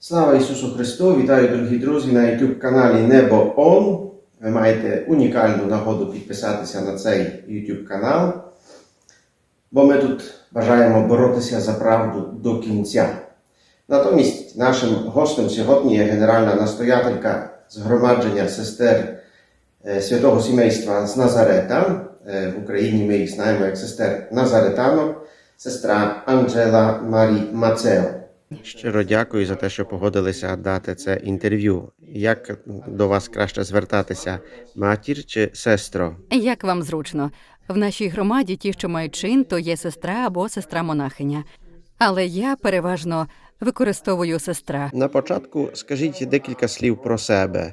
Слава Ісусу Христу! Вітаю, дорогі друзі, на YouTube каналі Небо Он. Ви маєте унікальну нагоду підписатися на цей YouTube канал, бо ми тут бажаємо боротися за правду до кінця. Натомість нашим гостем сьогодні є генеральна настоятелька згромадження сестер е, святого сімейства з Назарета. Е, В Україні ми їх знаємо як сестер Назаретанок, сестра Анджела Марі Мацео. Щиро дякую за те, що погодилися дати це інтерв'ю. Як до вас краще звертатися, матір чи сестро? Як вам зручно? В нашій громаді ті, що мають чин, то є сестра або сестра монахиня. Але я переважно використовую сестра. На початку скажіть декілька слів про себе.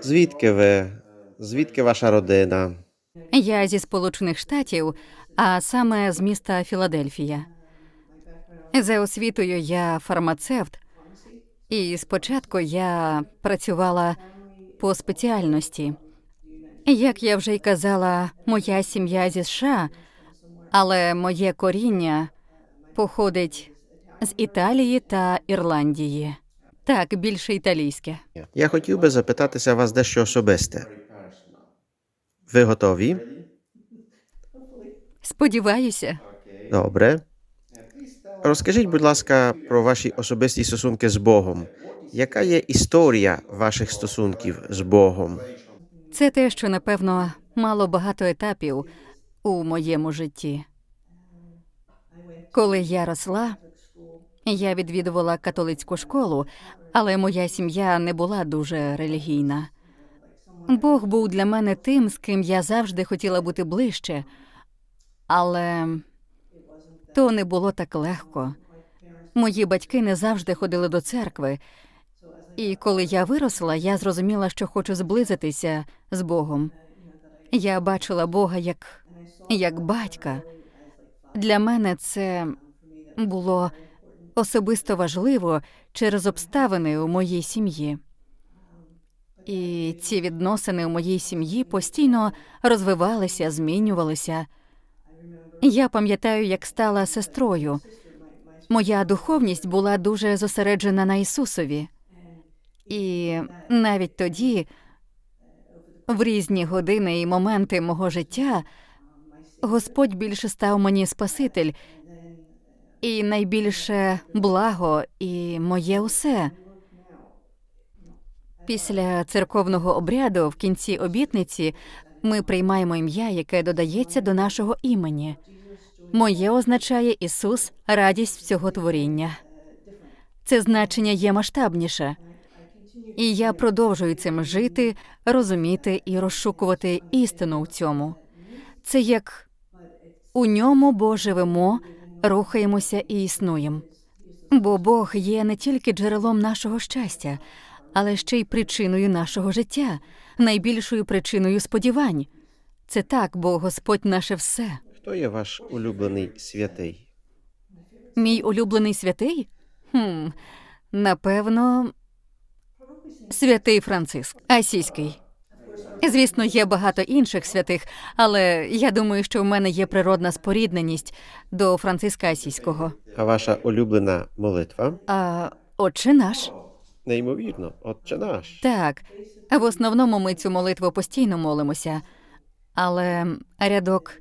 Звідки ви? Звідки ваша родина? Я зі Сполучених Штатів, а саме з міста Філадельфія. За освітою я фармацевт, і спочатку я працювала по спеціальності. Як я вже й казала, моя сім'я зі США, але моє коріння походить з Італії та Ірландії. Так, більше італійське. Я хотів би запитатися вас дещо особисте. Ви готові? Сподіваюся, Добре. Розкажіть, будь ласка, про ваші особисті стосунки з Богом. Яка є історія ваших стосунків з Богом? це те, що напевно мало багато етапів у моєму житті. Коли я росла, я відвідувала католицьку школу, але моя сім'я не була дуже релігійна. Бог був для мене тим, з ким я завжди хотіла бути ближче, але то не було так легко. Мої батьки не завжди ходили до церкви, і коли я виросла, я зрозуміла, що хочу зблизитися з Богом. Я бачила Бога як, як батька. Для мене це було особисто важливо через обставини у моїй сім'ї. І ці відносини у моїй сім'ї постійно розвивалися, змінювалися. Я пам'ятаю, як стала сестрою. Моя духовність була дуже зосереджена на Ісусові. І навіть тоді, в різні години і моменти мого життя, Господь більше став мені Спаситель, і найбільше благо і моє усе. Після церковного обряду в кінці обітниці ми приймаємо ім'я, яке додається до нашого імені. Моє означає Ісус, радість всього творіння. Це значення є масштабніше. І я продовжую цим жити, розуміти і розшукувати істину в цьому. Це як у ньому бо живемо, рухаємося і існуємо. Бо Бог є не тільки джерелом нашого щастя, але ще й причиною нашого життя, найбільшою причиною сподівань. Це так, бо Господь наше все. Хто є ваш улюблений святий? Мій улюблений святий? Хм, напевно, святий Франциск, Асійський. Звісно, є багато інших святих, але я думаю, що в мене є природна спорідненість до Франциска Асійського. А ваша улюблена молитва? А отче наш. Неймовірно, Отче наш. Так, в основному ми цю молитву постійно молимося, але рядок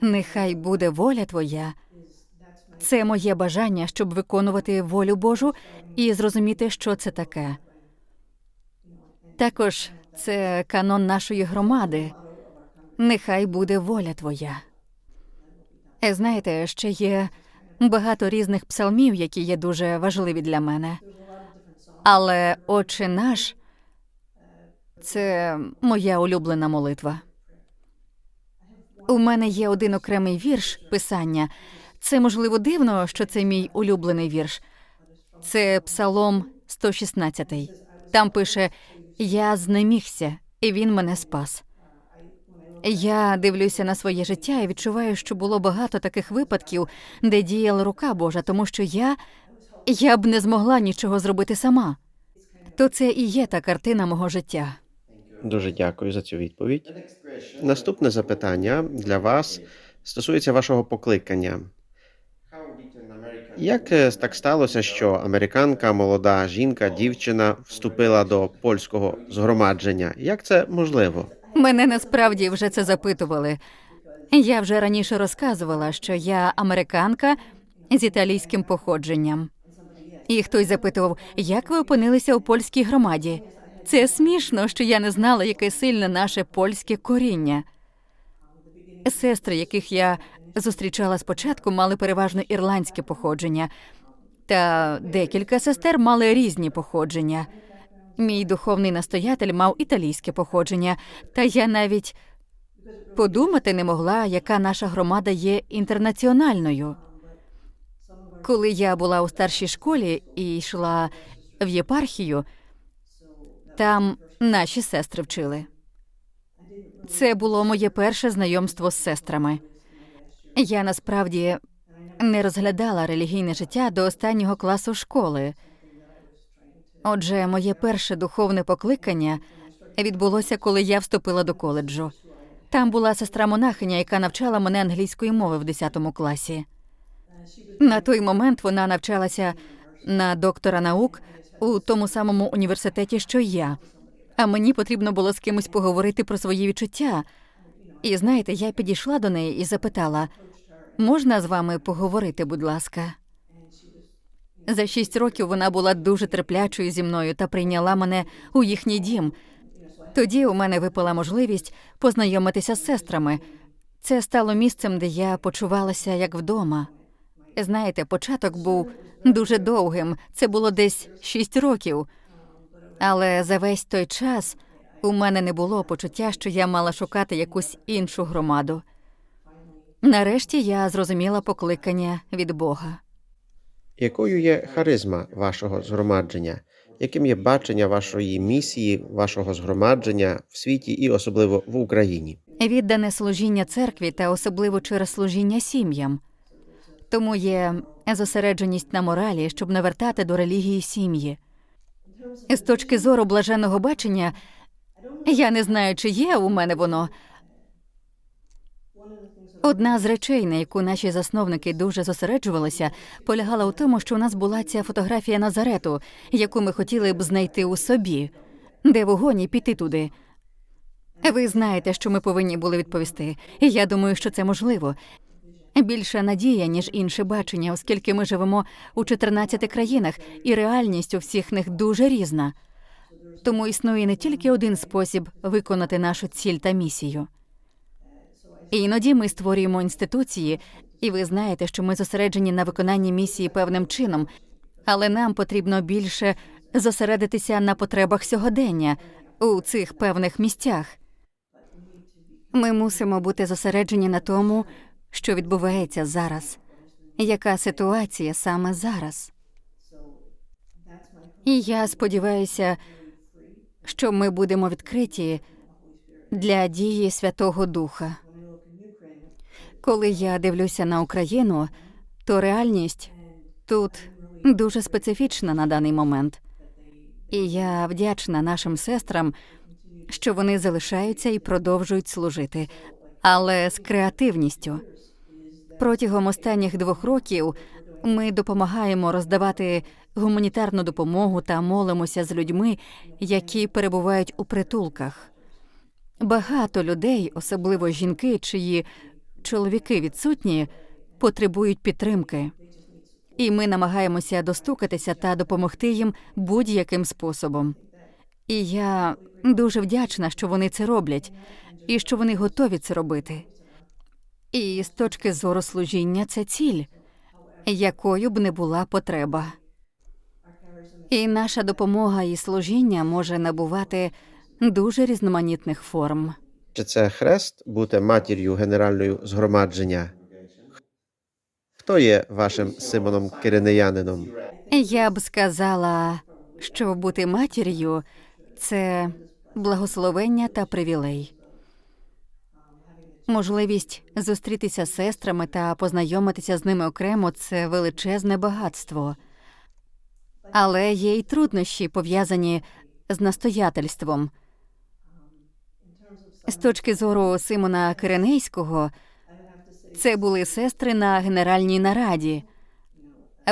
Нехай буде воля твоя. Це моє бажання, щоб виконувати волю Божу і зрозуміти, що це таке. Також це канон нашої громади. Нехай буде воля твоя. Е, Знаєте, ще є багато різних псалмів, які є дуже важливі для мене. Але Отче наш це моя улюблена молитва. У мене є один окремий вірш писання. Це можливо дивно, що це мій улюблений вірш. Це Псалом 116. Там пише: Я знемігся, і він мене спас. Я дивлюся на своє життя і відчуваю, що було багато таких випадків, де діяла рука Божа, тому що я, я б не змогла нічого зробити сама. То це і є та картина мого життя. Дуже дякую за цю відповідь. Наступне запитання для вас стосується вашого покликання. Як е, так сталося, що американка, молода жінка, дівчина вступила до польського згромадження? Як це можливо? Мене насправді вже це запитували. Я вже раніше розказувала, що я американка з італійським походженням. І хтось запитував, як ви опинилися у польській громаді. Це смішно, що я не знала, яке сильне наше польське коріння. Сестри, яких я зустрічала спочатку, мали переважно ірландське походження, та декілька сестер мали різні походження. Мій духовний настоятель мав італійське походження, та я навіть подумати не могла, яка наша громада є інтернаціональною. Коли я була у старшій школі і йшла в єпархію, там наші сестри вчили. Це було моє перше знайомство з сестрами. Я насправді не розглядала релігійне життя до останнього класу школи. Отже, моє перше духовне покликання відбулося, коли я вступила до коледжу. Там була сестра монахиня, яка навчала мене англійської мови в 10 класі. На той момент вона навчалася на доктора наук у тому самому університеті, що я. А мені потрібно було з кимось поговорити про свої відчуття. І знаєте, я підійшла до неї і запитала: можна з вами поговорити, будь ласка? За шість років вона була дуже терплячою зі мною та прийняла мене у їхній дім. Тоді у мене випала можливість познайомитися з сестрами. Це стало місцем, де я почувалася як вдома. Знаєте, початок був дуже довгим. Це було десь шість років. Але за весь той час у мене не було почуття, що я мала шукати якусь іншу громаду. Нарешті я зрозуміла покликання від Бога. Якою є харизма вашого згромадження? Яким є бачення вашої місії, вашого згромадження в світі і особливо в Україні? Віддане служіння церкві та особливо через служіння сім'ям. Тому є зосередженість на моралі, щоб навертати до релігії сім'ї. З точки зору блаженного бачення, я не знаю, чи є у мене воно. Одна з речей, на яку наші засновники дуже зосереджувалися, полягала у тому, що у нас була ця фотографія Назарету, яку ми хотіли б знайти у собі, де вогонь і піти туди. Ви знаєте, що ми повинні були відповісти, і я думаю, що це можливо. Більша надія, ніж інше бачення, оскільки ми живемо у 14 країнах, і реальність у всіх них дуже різна. Тому існує не тільки один спосіб виконати нашу ціль та місію. Іноді ми створюємо інституції, і ви знаєте, що ми зосереджені на виконанні місії певним чином, але нам потрібно більше зосередитися на потребах сьогодення у цих певних місцях. Ми мусимо бути зосереджені на тому, що відбувається зараз, яка ситуація саме зараз. І я сподіваюся, що ми будемо відкриті для дії Святого Духа. Коли я дивлюся на Україну, то реальність тут дуже специфічна на даний момент. І я вдячна нашим сестрам, що вони залишаються і продовжують служити, але з креативністю. Протягом останніх двох років ми допомагаємо роздавати гуманітарну допомогу та молимося з людьми, які перебувають у притулках. Багато людей, особливо жінки, чиї чоловіки відсутні, потребують підтримки. І ми намагаємося достукатися та допомогти їм будь-яким способом. І я дуже вдячна, що вони це роблять, і що вони готові це робити. І з точки зору служіння це ціль, якою б не була потреба. І наша допомога і служіння може набувати дуже різноманітних форм. Чи це хрест бути матір'ю генеральною згромадження? Хто є вашим Симоном Киринеянином? Я б сказала, що бути матір'ю це благословення та привілей. Можливість зустрітися з сестрами та познайомитися з ними окремо це величезне багатство. Але є й труднощі, пов'язані з настоятельством. З точки зору Симона Киренейського, це були сестри на генеральній нараді.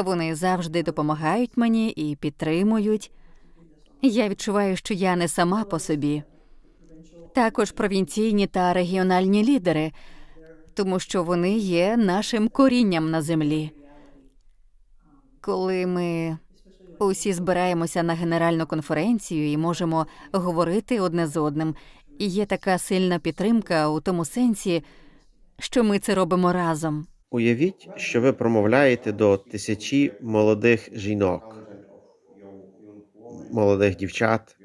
Вони завжди допомагають мені і підтримують. Я відчуваю, що я не сама по собі. Також провінційні та регіональні лідери, тому що вони є нашим корінням на землі. Коли ми усі збираємося на генеральну конференцію і можемо говорити одне з одним, і є така сильна підтримка у тому сенсі, що ми це робимо разом. Уявіть, що ви промовляєте до тисячі молодих жінок, молодих дівчат.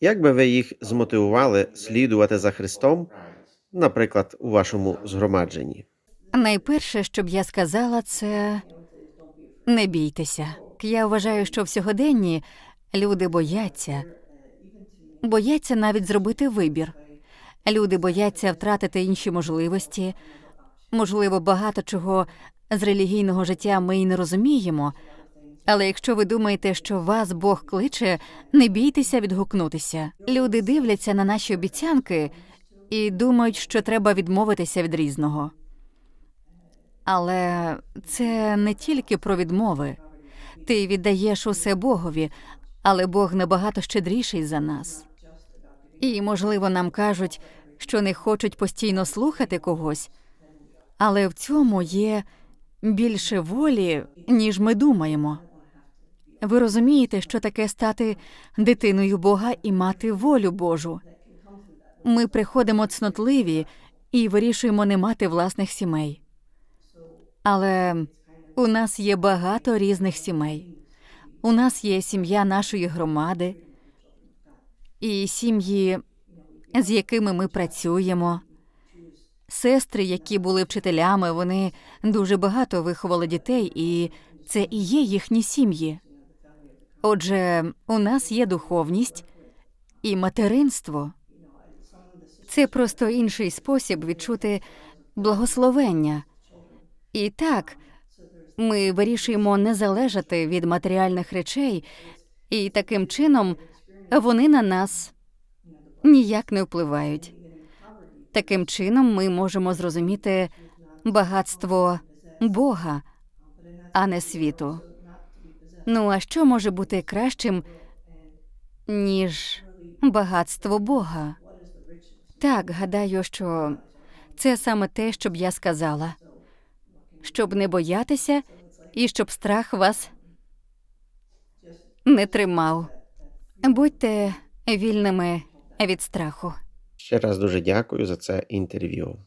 Як би ви їх змотивували слідувати за Христом, наприклад, у вашому згромадженні? Найперше, що б я сказала, це не бійтеся. Я вважаю, що в сьогоденні люди бояться, бояться навіть зробити вибір. Люди бояться втратити інші можливості. Можливо, багато чого з релігійного життя ми й не розуміємо. Але якщо ви думаєте, що вас Бог кличе, не бійтеся відгукнутися. Люди дивляться на наші обіцянки і думають, що треба відмовитися від різного. Але це не тільки про відмови. Ти віддаєш усе Богові, але Бог набагато щедріший за нас. І, можливо, нам кажуть, що не хочуть постійно слухати когось, але в цьому є більше волі, ніж ми думаємо. Ви розумієте, що таке стати дитиною Бога і мати волю Божу. Ми приходимо цнотливі і вирішуємо не мати власних сімей. Але у нас є багато різних сімей. У нас є сім'я нашої громади і сім'ї, з якими ми працюємо. Сестри, які були вчителями, вони дуже багато виховали дітей, і це і є їхні сім'ї. Отже, у нас є духовність і материнство. Це просто інший спосіб відчути благословення. І так, ми вирішуємо не залежати від матеріальних речей, і таким чином вони на нас ніяк не впливають. Таким чином ми можемо зрозуміти багатство Бога, а не світу. Ну а що може бути кращим, ніж багатство Бога? Так, гадаю, що це саме те, що б я сказала, щоб не боятися і щоб страх вас не тримав. Будьте вільними від страху. Ще раз дуже дякую за це інтерв'ю.